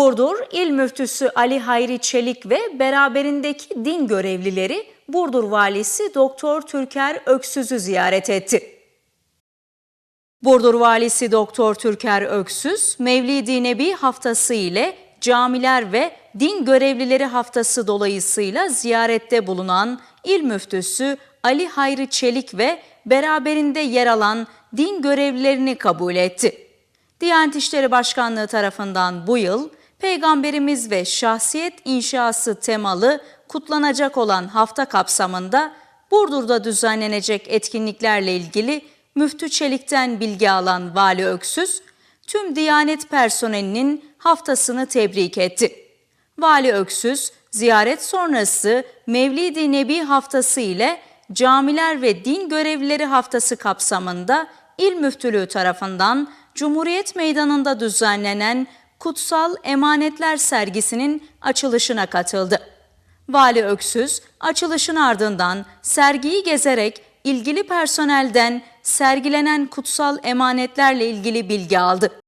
Burdur İl Müftüsü Ali Hayri Çelik ve beraberindeki din görevlileri Burdur Valisi Doktor Türker Öksüz'ü ziyaret etti. Burdur Valisi Doktor Türker Öksüz, Mevlid-i Nebi haftası ile camiler ve din görevlileri haftası dolayısıyla ziyarette bulunan İl Müftüsü Ali Hayri Çelik ve beraberinde yer alan din görevlilerini kabul etti. Diyanet İşleri Başkanlığı tarafından bu yıl Peygamberimiz ve Şahsiyet İnşası temalı kutlanacak olan hafta kapsamında Burdur'da düzenlenecek etkinliklerle ilgili Müftü Çelik'ten bilgi alan Vali Öksüz, tüm Diyanet personelinin haftasını tebrik etti. Vali Öksüz, ziyaret sonrası Mevlid-i Nebi haftası ile camiler ve din görevlileri haftası kapsamında İl Müftülüğü tarafından Cumhuriyet Meydanı'nda düzenlenen Kutsal Emanetler sergisinin açılışına katıldı. Vali Öksüz, açılışın ardından sergiyi gezerek ilgili personelden sergilenen kutsal emanetlerle ilgili bilgi aldı.